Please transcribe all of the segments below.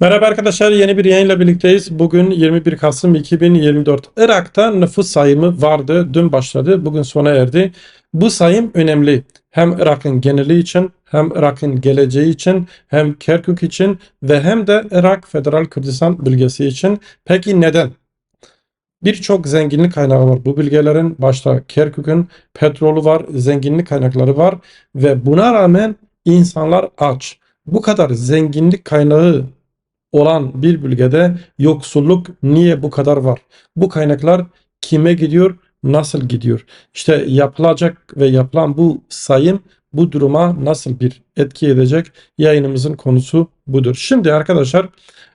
Merhaba arkadaşlar yeni bir yayınla birlikteyiz. Bugün 21 Kasım 2024. Irak'ta nüfus sayımı vardı. Dün başladı. Bugün sona erdi. Bu sayım önemli. Hem Irak'ın geneli için hem Irak'ın geleceği için hem Kerkük için ve hem de Irak Federal Kürdistan bölgesi için. Peki neden? Birçok zenginlik kaynağı var bu bölgelerin. Başta Kerkük'ün petrolü var, zenginlik kaynakları var ve buna rağmen insanlar aç. Bu kadar zenginlik kaynağı olan bir bölgede yoksulluk niye bu kadar var? Bu kaynaklar kime gidiyor? Nasıl gidiyor? İşte yapılacak ve yapılan bu sayım bu duruma nasıl bir etki edecek? Yayınımızın konusu budur. Şimdi arkadaşlar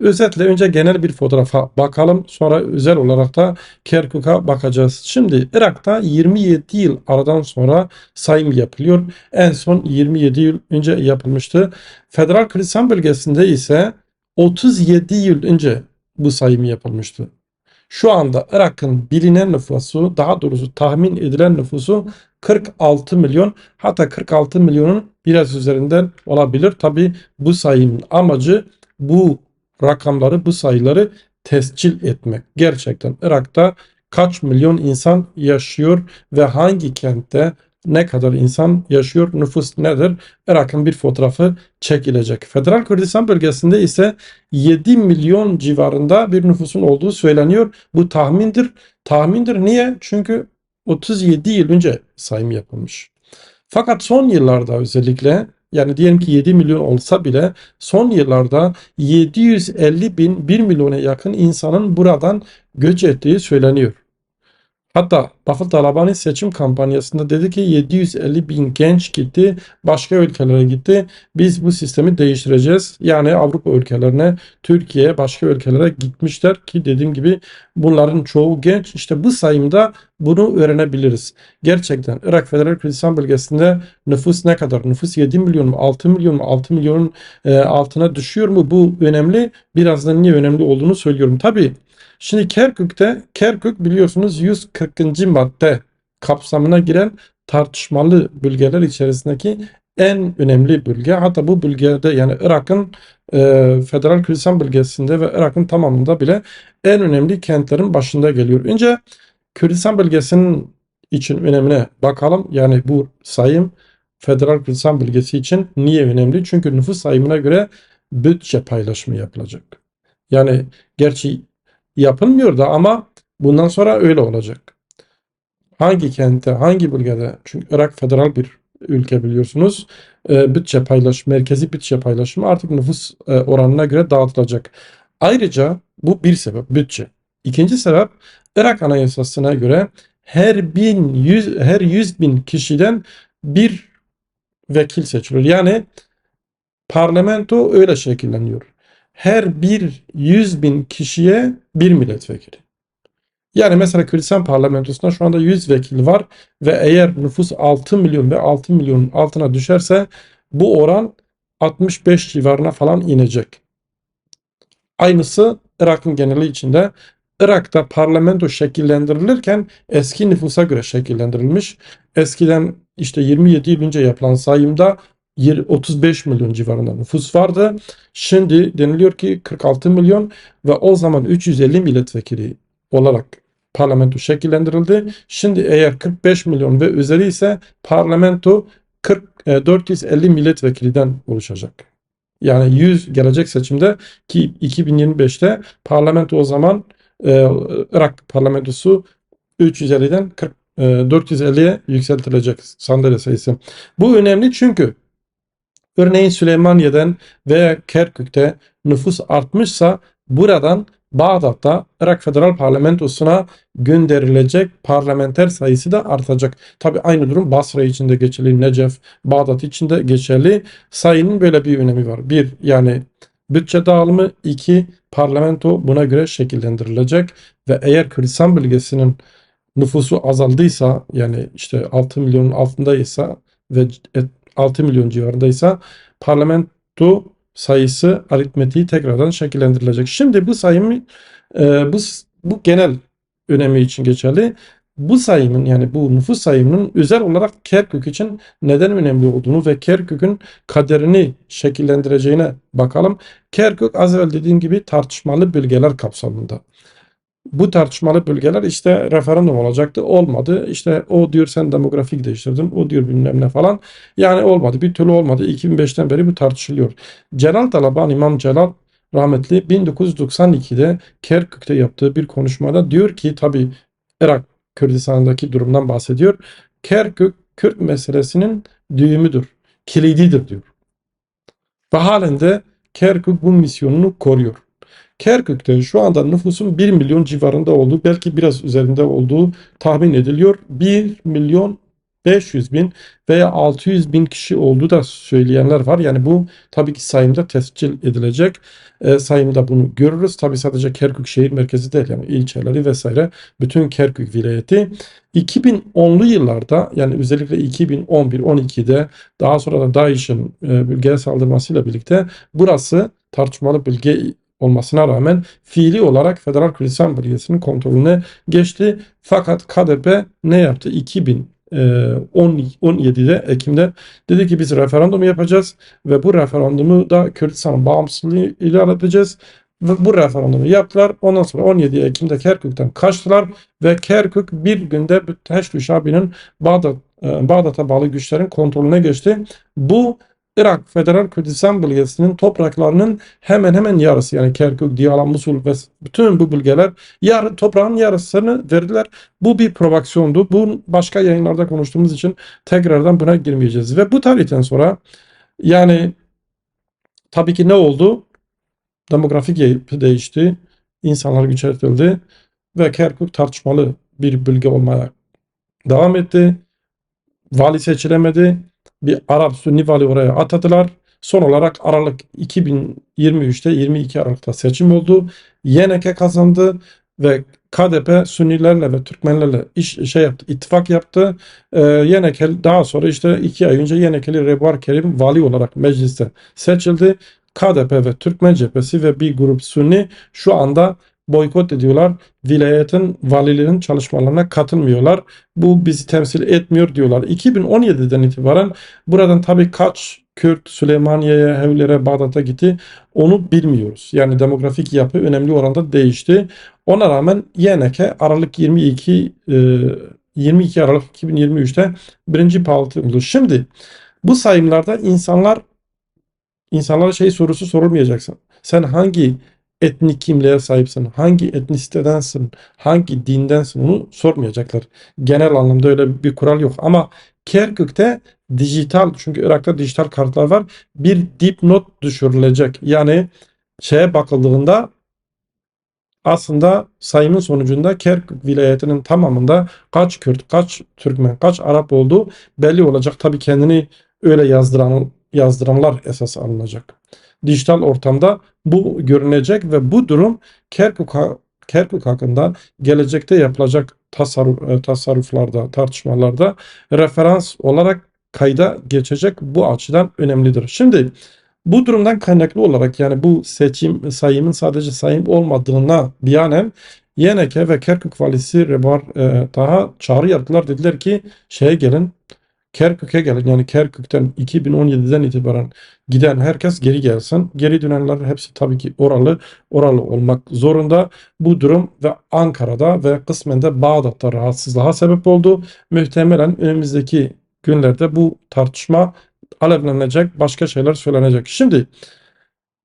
özetle önce genel bir fotoğrafa bakalım. Sonra özel olarak da Kerkuk'a bakacağız. Şimdi Irak'ta 27 yıl aradan sonra sayım yapılıyor. En son 27 yıl önce yapılmıştı. Federal Kürdistan bölgesinde ise 37 yıl önce bu sayım yapılmıştı. Şu anda Irak'ın bilinen nüfusu, daha doğrusu tahmin edilen nüfusu 46 milyon. Hatta 46 milyonun biraz üzerinden olabilir. Tabi bu sayımın amacı bu rakamları, bu sayıları tescil etmek. Gerçekten Irak'ta kaç milyon insan yaşıyor ve hangi kentte ne kadar insan yaşıyor, nüfus nedir? Irak'ın bir fotoğrafı çekilecek. Federal Kürdistan bölgesinde ise 7 milyon civarında bir nüfusun olduğu söyleniyor. Bu tahmindir. Tahmindir niye? Çünkü 37 yıl önce sayım yapılmış. Fakat son yıllarda özellikle yani diyelim ki 7 milyon olsa bile son yıllarda 750 bin 1 milyona yakın insanın buradan göç ettiği söyleniyor. Hatta Bafıl Talabani seçim kampanyasında dedi ki 750 bin genç gitti, başka ülkelere gitti. Biz bu sistemi değiştireceğiz. Yani Avrupa ülkelerine, Türkiye, başka ülkelere gitmişler ki dediğim gibi bunların çoğu genç. İşte bu sayımda bunu öğrenebiliriz. Gerçekten Irak Federal Kürdistan bölgesinde nüfus ne kadar? Nüfus 7 milyon mu, 6 milyon mu, 6 milyonun e, altına düşüyor mu? Bu önemli. Birazdan niye önemli olduğunu söylüyorum. Tabii Şimdi Kerkük'te Kerkük biliyorsunuz 140. madde kapsamına giren tartışmalı bölgeler içerisindeki en önemli bölge. Hatta bu bölgede yani Irak'ın e, Federal Kürdistan bölgesinde ve Irak'ın tamamında bile en önemli kentlerin başında geliyor. Önce Kürdistan bölgesinin için önemine bakalım. Yani bu sayım Federal Kürdistan bölgesi için niye önemli? Çünkü nüfus sayımına göre bütçe paylaşımı yapılacak. Yani gerçi yapılmıyor da ama bundan sonra öyle olacak. Hangi kente, hangi bölgede? Çünkü Irak federal bir ülke biliyorsunuz. E, bütçe paylaşımı, merkezi bütçe paylaşımı artık nüfus e, oranına göre dağıtılacak. Ayrıca bu bir sebep, bütçe. İkinci sebep Irak Anayasası'na göre her bin yüz, her yüz bin kişiden bir vekil seçiliyor. Yani parlamento öyle şekilleniyor her bir yüz bin kişiye bir milletvekili. Yani mesela Kürdistan parlamentosunda şu anda 100 vekil var ve eğer nüfus 6 milyon ve 6 milyonun altına düşerse bu oran 65 civarına falan inecek. Aynısı Irak'ın geneli içinde. Irak'ta parlamento şekillendirilirken eski nüfusa göre şekillendirilmiş. Eskiden işte 27 yıl önce yapılan sayımda 35 milyon civarında nüfus vardı. Şimdi deniliyor ki 46 milyon ve o zaman 350 milletvekili olarak parlamento şekillendirildi. Şimdi eğer 45 milyon ve üzeri ise parlamento 40 450 milletvekiliden oluşacak. Yani 100 gelecek seçimde ki 2025'te parlamento o zaman e, Irak parlamentosu 350'den 40 450'ye yükseltilecek sandalye sayısı. Bu önemli çünkü Örneğin Süleymaniye'den veya Kerkük'te nüfus artmışsa buradan Bağdat'ta Irak Federal Parlamentosu'na gönderilecek parlamenter sayısı da artacak. Tabi aynı durum Basra için de geçerli, Necef, Bağdat için de geçerli. Sayının böyle bir önemi var. Bir yani bütçe dağılımı, iki parlamento buna göre şekillendirilecek ve eğer Kürdistan bölgesinin nüfusu azaldıysa yani işte 6 milyonun altındaysa ve 6 milyon civarındaysa parlamento sayısı aritmetiği tekrardan şekillendirilecek. Şimdi bu sayım e, bu, bu genel önemi için geçerli. bu sayımın yani bu nüfus sayımının özel olarak Kerkük için neden önemli olduğunu ve Kerkük'ün kaderini şekillendireceğine bakalım. Kerkük az evvel dediğim gibi tartışmalı bölgeler kapsamında. Bu tartışmalı bölgeler işte referandum olacaktı. Olmadı. İşte o diyor sen demografik değiştirdin. O diyor bilmem ne falan. Yani olmadı. Bir türlü olmadı. 2005'ten beri bu tartışılıyor. Celal Talaban, İmam Celal rahmetli 1992'de Kerkük'te yaptığı bir konuşmada diyor ki tabi Irak Kürdistan'daki durumdan bahsediyor. Kerkük Kürt meselesinin düğümüdür, kilididir diyor. Ve halen de Kerkük bu misyonunu koruyor. Kerkük'te şu anda nüfusun 1 milyon civarında olduğu, belki biraz üzerinde olduğu tahmin ediliyor. 1 milyon 500 bin veya 600 bin kişi olduğu da söyleyenler var. Yani bu tabii ki sayımda tescil edilecek. E, sayımda bunu görürüz. Tabii sadece Kerkük şehir merkezi değil yani ilçeleri vesaire bütün Kerkük vilayeti 2010'lu yıllarda yani özellikle 2011-12'de daha sonra da DAEŞ'in e, bölgeye saldırmasıyla birlikte burası tartışmalı bölge olmasına rağmen fiili olarak Federal Kürdistan Bölgesi'nin kontrolüne geçti. Fakat KDP ne yaptı? 2017'de Ekim'de dedi ki biz referandum yapacağız ve bu referandumu da Kürdistan'ın bağımsızlığı ilan edeceğiz. Ve bu referandumu yaptılar. Ondan sonra 17 Ekim'de Kerkük'ten kaçtılar ve Kerkük bir günde Teşri Şabi'nin Bağdat, e, Bağdat'a bağlı güçlerin kontrolüne geçti. Bu Irak Federal Kürdistan bölgesinin topraklarının hemen hemen yarısı yani Kerkük, Diyala, Musul ve bütün bu bölgeler yar, toprağın yarısını verdiler. Bu bir provokasyondu. Bu başka yayınlarda konuştuğumuz için tekrardan buna girmeyeceğiz. Ve bu tarihten sonra yani tabii ki ne oldu? Demografik değişti. İnsanlar güçlendirildi ve Kerkük tartışmalı bir bölge olmaya devam etti. Vali seçilemedi bir Arap Sünni vali oraya atadılar. Son olarak Aralık 2023'te 22 Aralık'ta seçim oldu. YNK kazandı ve KDP Sünnilerle ve Türkmenlerle iş şey yaptı, ittifak yaptı. Ee, YNK daha sonra işte iki ay önce YNK'li Rebar Kerim vali olarak mecliste seçildi. KDP ve Türkmen cephesi ve bir grup Sünni şu anda boykot ediyorlar. Vilayetin valilerin çalışmalarına katılmıyorlar. Bu bizi temsil etmiyor diyorlar. 2017'den itibaren buradan tabii kaç Kürt Süleymaniye'ye, Hevlere, Bağdat'a gitti onu bilmiyoruz. Yani demografik yapı önemli oranda değişti. Ona rağmen YNK Aralık 22 22 Aralık 2023'te birinci oldu. Şimdi bu sayımlarda insanlar insanlara şey sorusu sorulmayacaksın. Sen hangi etnik kimliğe sahipsin, hangi etnisitedensin, hangi dindensin onu sormayacaklar. Genel anlamda öyle bir kural yok ama Kerkük'te dijital çünkü Irak'ta dijital kartlar var. Bir dipnot düşürülecek. Yani şeye bakıldığında aslında sayımın sonucunda Kerkük vilayetinin tamamında kaç Kürt, kaç Türkmen, kaç Arap olduğu belli olacak. Tabii kendini öyle yazdıran yazdıranlar esas alınacak dijital ortamda bu görünecek ve bu durum Kerkük, Kerkük hakkında gelecekte yapılacak tasarruf, e, tasarruflarda, tartışmalarda referans olarak kayda geçecek bu açıdan önemlidir. Şimdi bu durumdan kaynaklı olarak yani bu seçim sayımın sadece sayım olmadığına biyanen YNK ve Kerkük valisi Rebar e, daha çağrı yaptılar. Dediler ki şeye gelin Kerkük'e gelin yani Kerkük'ten 2017'den itibaren giden herkes geri gelsin. Geri dönenler hepsi tabii ki oralı, oralı olmak zorunda. Bu durum ve Ankara'da ve kısmen de Bağdat'ta rahatsızlığa sebep oldu. Muhtemelen önümüzdeki günlerde bu tartışma alevlenecek, başka şeyler söylenecek. Şimdi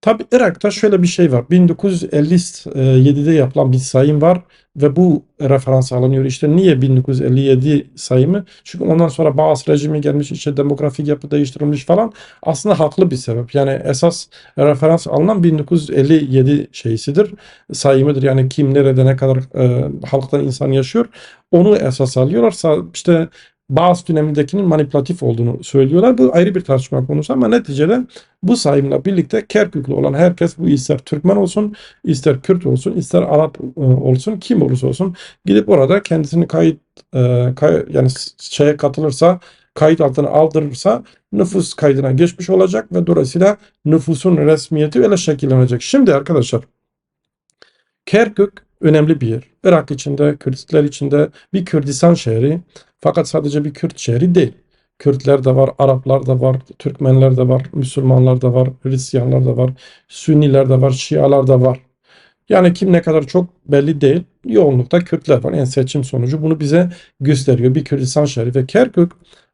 Tabi Irak'ta şöyle bir şey var. 1957'de yapılan bir sayım var ve bu referans alınıyor. İşte niye 1957 sayımı? Çünkü ondan sonra Baas rejimi gelmiş, işte demografik yapı değiştirilmiş falan. Aslında haklı bir sebep. Yani esas referans alınan 1957 şeysidir. Sayımıdır. Yani kim nerede ne kadar e, halktan insan yaşıyor. Onu esas alıyorlar. İşte Bağız dönemindekinin manipülatif olduğunu söylüyorlar. Bu ayrı bir tartışma konusu ama neticede bu sayımla birlikte Kerküklü olan herkes bu ister Türkmen olsun, ister Kürt olsun, ister Arap e, olsun, kim olursa olsun gidip orada kendisini kayıt e, kay, yani şeye katılırsa, kayıt altına aldırırsa nüfus kaydına geçmiş olacak ve dolayısıyla nüfusun resmiyeti öyle şekillenecek. Şimdi arkadaşlar Kerkük önemli bir yer. Irak içinde, Kürtler içinde bir Kürdistan şehri. Fakat sadece bir Kürt şehri değil. Kürtler de var, Araplar da var, Türkmenler de var, Müslümanlar da var, Hristiyanlar da var, Sünniler de var, Şialar da var. Yani kim ne kadar çok belli değil. Yoğunlukta Kürtler var. Yani seçim sonucu bunu bize gösteriyor. Bir Kürdistan şehri ve Kerkük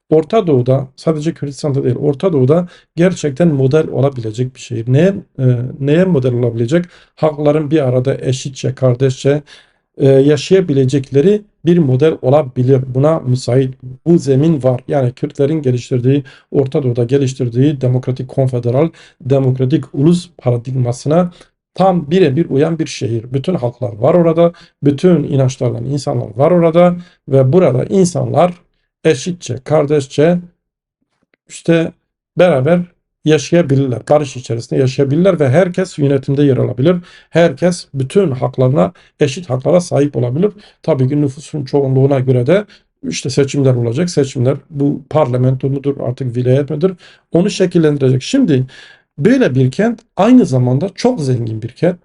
Orta Doğu'da sadece Kürdistan'da değil Orta Doğu'da gerçekten model olabilecek bir şehir. Neye, e, neye model olabilecek? Halkların bir arada eşitçe, kardeşçe e, yaşayabilecekleri bir model olabilir. Buna müsait bu zemin var. Yani Kürtlerin geliştirdiği, Orta Doğu'da geliştirdiği demokratik konfederal, demokratik ulus paradigmasına tam birebir uyan bir şehir. Bütün halklar var orada, bütün inançlardan insanlar var orada ve burada insanlar eşitçe, kardeşçe işte beraber yaşayabilirler. Barış içerisinde yaşayabilirler ve herkes yönetimde yer alabilir. Herkes bütün haklarına, eşit haklara sahip olabilir. Tabii ki nüfusun çoğunluğuna göre de işte seçimler olacak. Seçimler bu parlamento mudur artık vilayet midir onu şekillendirecek. Şimdi böyle bir kent aynı zamanda çok zengin bir kent.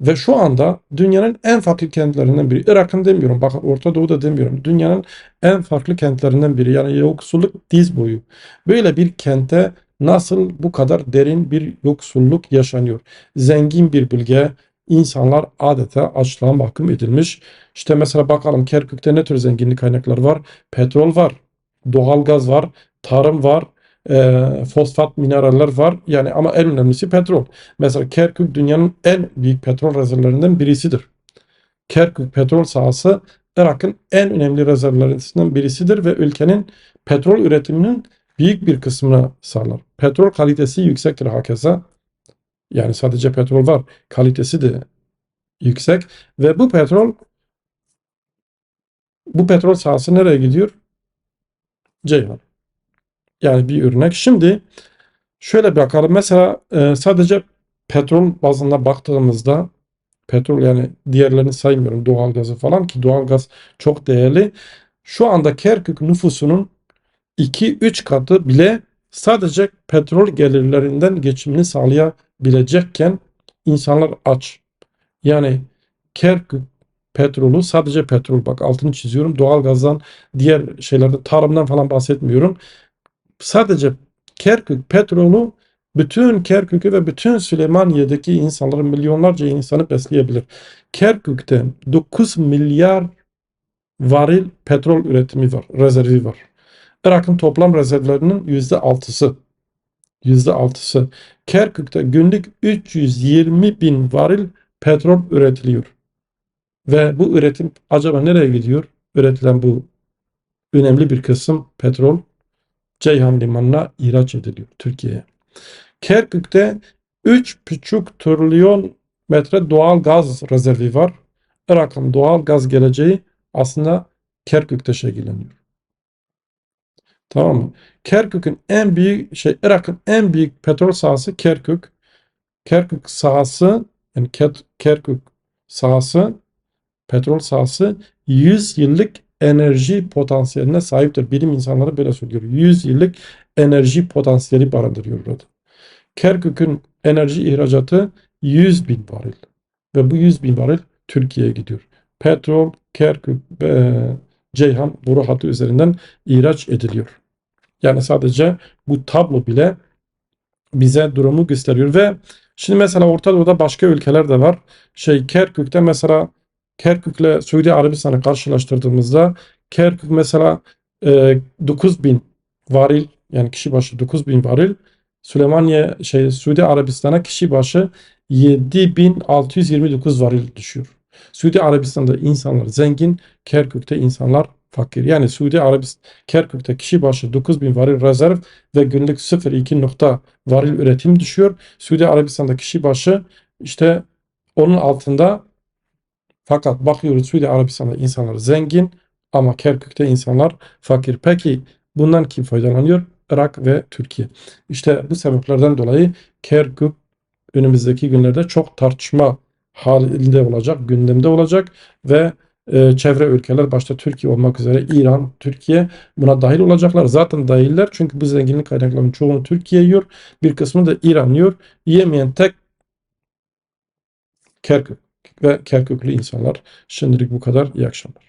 Ve şu anda dünyanın en fakir kentlerinden biri. Irak'ın demiyorum, bakın Orta Doğu'da demiyorum. Dünyanın en farklı kentlerinden biri. Yani yoksulluk diz boyu. Böyle bir kente nasıl bu kadar derin bir yoksulluk yaşanıyor? Zengin bir bölge, insanlar adeta açlığa mahkum edilmiş. İşte mesela bakalım Kerkük'te ne tür zenginlik kaynakları var? Petrol var, doğalgaz var, tarım var, e, fosfat mineraller var. Yani ama en önemlisi petrol. Mesela Kerkük dünyanın en büyük petrol rezervlerinden birisidir. Kerkük petrol sahası Irak'ın en önemli rezervlerinden birisidir ve ülkenin petrol üretiminin büyük bir kısmını sağlar. Petrol kalitesi yüksektir hakeza. Yani sadece petrol var, kalitesi de yüksek ve bu petrol bu petrol sahası nereye gidiyor? Ceyhan. Yani bir örnek. Şimdi şöyle bakalım. Mesela e, sadece petrol bazında baktığımızda petrol yani diğerlerini saymıyorum doğalgazı falan ki doğalgaz çok değerli. Şu anda Kerkük nüfusunun 2-3 katı bile sadece petrol gelirlerinden geçimini sağlayabilecekken insanlar aç. Yani Kerkük petrolü sadece petrol bak altını çiziyorum doğalgazdan diğer şeylerde tarımdan falan bahsetmiyorum. Sadece Kerkük petrolü bütün Kerkük'ü ve bütün Süleymaniye'deki insanların milyonlarca insanı besleyebilir. Kerkük'te 9 milyar varil petrol üretimi var, rezervi var. Irak'ın toplam rezervlerinin %6'sı. %6'sı. Kerkük'te günlük 320 bin varil petrol üretiliyor. Ve bu üretim acaba nereye gidiyor? Üretilen bu önemli bir kısım petrol Ceyhan Limanı'na ihraç ediliyor Türkiye'ye. Kerkük'te 3,5 trilyon metre doğal gaz rezervi var. Irak'ın doğal gaz geleceği aslında Kerkük'te şekilleniyor. Tamam mı? Kerkük'ün en büyük şey Irak'ın en büyük petrol sahası Kerkük. Kerkük sahası yani Kerkük sahası petrol sahası 100 yıllık enerji potansiyeline sahiptir. Bilim insanları böyle söylüyor. 100 yıllık enerji potansiyeli barındırıyor burada. Kerkük'ün enerji ihracatı 100 bin varil. Ve bu 100 bin varil Türkiye'ye gidiyor. Petrol, Kerkük, e, Ceyhan boru hattı üzerinden ihraç ediliyor. Yani sadece bu tablo bile bize durumu gösteriyor ve şimdi mesela Orta Doğu'da başka ülkeler de var. Şey Kerkük'te mesela Kerkük'le Suudi Arabistan'ı karşılaştırdığımızda Kerkük mesela e, 9000 varil yani kişi başı 9000 varil Süleymaniye şey Suudi Arabistan'a kişi başı 7629 varil düşüyor. Suudi Arabistan'da insanlar zengin, Kerkük'te insanlar fakir. Yani Suudi Arabistan Kerkük'te kişi başı 9000 varil rezerv ve günlük 0,2 nokta varil üretim düşüyor. Suudi Arabistan'da kişi başı işte onun altında fakat bakıyoruz Suudi Arabistan'da insanlar zengin ama Kerkük'te insanlar fakir. Peki bundan kim faydalanıyor? Irak ve Türkiye. İşte bu sebeplerden dolayı Kerkük önümüzdeki günlerde çok tartışma halinde olacak, gündemde olacak ve e, çevre ülkeler başta Türkiye olmak üzere İran, Türkiye buna dahil olacaklar. Zaten dahiller çünkü bu zenginlik kaynaklarının çoğunu Türkiye yiyor. Bir kısmını da İran yiyor. Yiyemeyen tek Kerkük. ve Kerküklü insanlar. Şimdilik bu kadar. İyi akşamlar.